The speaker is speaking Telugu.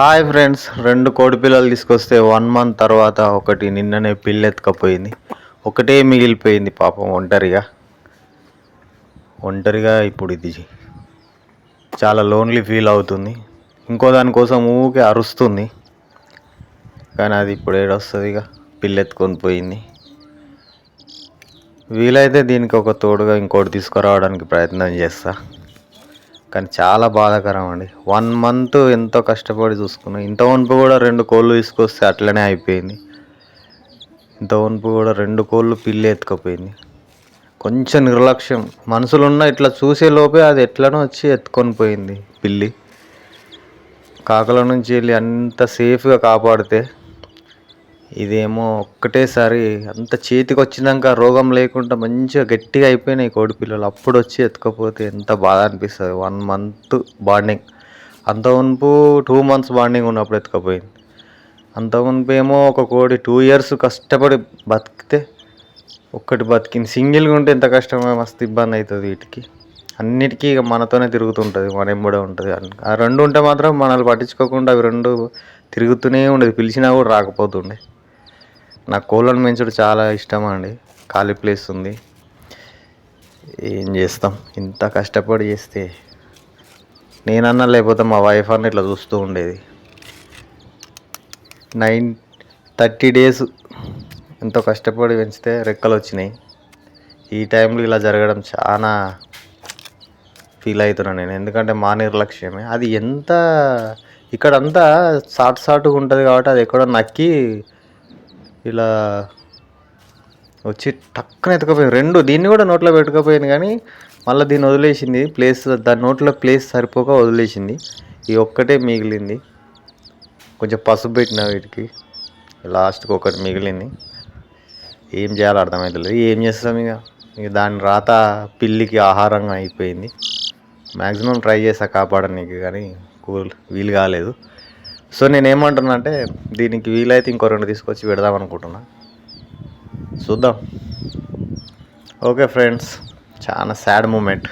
హాయ్ ఫ్రెండ్స్ రెండు కోడి పిల్లలు తీసుకొస్తే వన్ మంత్ తర్వాత ఒకటి నిన్ననే పిల్లెత్తుకపోయింది ఒకటే మిగిలిపోయింది పాపం ఒంటరిగా. ఒంటరిగా ఇప్పుడు ఇది చాలా లోన్లీ ఫీల్ అవుతుంది. ఇంకో దానికోసం ఊకే అరుస్తుంది. కానీ అది ఇప్పుడు ఏడొస్తుంది ఇక పిల్లెత్తుకొని పోయింది. వీలైతే దీనికి ఒక తోడుగా ఇంకోటి తీసుకురావడానికి ప్రయత్నం చేస్తాను కానీ చాలా బాధాకరం అండి వన్ మంత్ ఎంతో కష్టపడి చూసుకున్నాం. ఇంత వన్పు కూడా రెండు కోళ్ళు తీసుకొస్తే అట్లనే అయిపోయింది. ఇంత వన్పు కూడా రెండు కోళ్ళు పిల్లి ఎత్తుకపోయింది. కొంచెం నిర్లక్ష్యం. మనసులో ఉన్న ఇట్లా చూసే లోపే అది ఎట్లనో వచ్చి ఎత్తుకొని పోయింది పిల్లి. కాకల నుంచి వెళ్ళి అంత సేఫ్గా కాపాడితే ఇదేమో ఒక్కటేసారి అంత చేతికి వచ్చినాక రోగం లేకుండా మంచిగా గట్టిగా అయిపోయినాయి కోడి పిల్లలు. అప్పుడు వచ్చి ఎత్తుకపోతే ఎంత బాధ అనిపిస్తుంది. వన్ మంత్ బాండింగ్ అంత మునుపు టూ మంత్స్ బాండింగ్ ఉన్నప్పుడు ఎత్తుకపోయింది. అంత మునుపు ఏమో ఒక కోడి టూ ఇయర్స్ కష్టపడి బతికితే ఒక్కటి బతికింది. సింగిల్గా ఉంటే ఎంత కష్టమో మస్తు ఇబ్బంది అవుతుంది వీటికి. అన్నిటికీ ఇక మనతోనే తిరుగుతుంటుంది. మన ఎంబడే ఉంటుంది. ఆ రెండు ఉంటే మాత్రం మనల్ని పట్టించుకోకుండా అవి రెండు తిరుగుతూనే ఉండేది. పిలిచినా కూడా రాకపోతుండే. నాకు కోళ్ళను పెంచడం చాలా ఇష్టం అండి. ఖాళీ ప్లేస్ ఉంది. ఏం చేస్తాం? ఇంత కష్టపడి చేస్తే నేనన్నా లేకపోతే మా వైఫ్ అన్న ఇట్లా చూస్తూ ఉండేది. నైన్ థర్టీ డేస్ ఎంతో కష్టపడి పెంచితే రెక్కలు వచ్చినాయి. ఈ టైంలో ఇలా జరగడం చాలా ఫీల్ అవుతున్నాను నేను. ఎందుకంటే మా నిర్లక్ష్యమే. అది ఎంత ఇక్కడంతా సాటు సాటుగా ఉంటుంది కాబట్టి అది ఎక్కడో నక్కి ఇలా వచ్చి టక్కున ఎత్తుకపోయింది. రెండు దీన్ని కూడా నోట్లో పెట్టుకపోయింది కానీ మళ్ళీ దీన్ని వదిలేసింది. ప్లేస్ దాని నోట్లో ప్లేస్ సరిపోక వదిలేసింది. ఈ ఒక్కటే మిగిలింది. కొంచెం పసుపు పెట్టిన వీటికి. లాస్ట్కి ఒకటి మిగిలింది. ఏం చేయాలో అర్థమవుతలేదు ఏం చేస్తాం ఇక? ఇక దాని రాత పిల్లికి ఆహారంగా అయిపోయింది. మ్యాక్సిమం ట్రై చేసా కాపాడడానికి కానీ కూల్ వీలు కాలేదు. సో నేను ఏమంటున్నా అంటే దీనికి వీలైతే ఇంకో రెండు తీసుకొచ్చి పెడదాం అనుకుంటున్నా. చూద్దాం. ఓకే ఫ్రెండ్స్ చాలా సాడ్ మూమెంట్.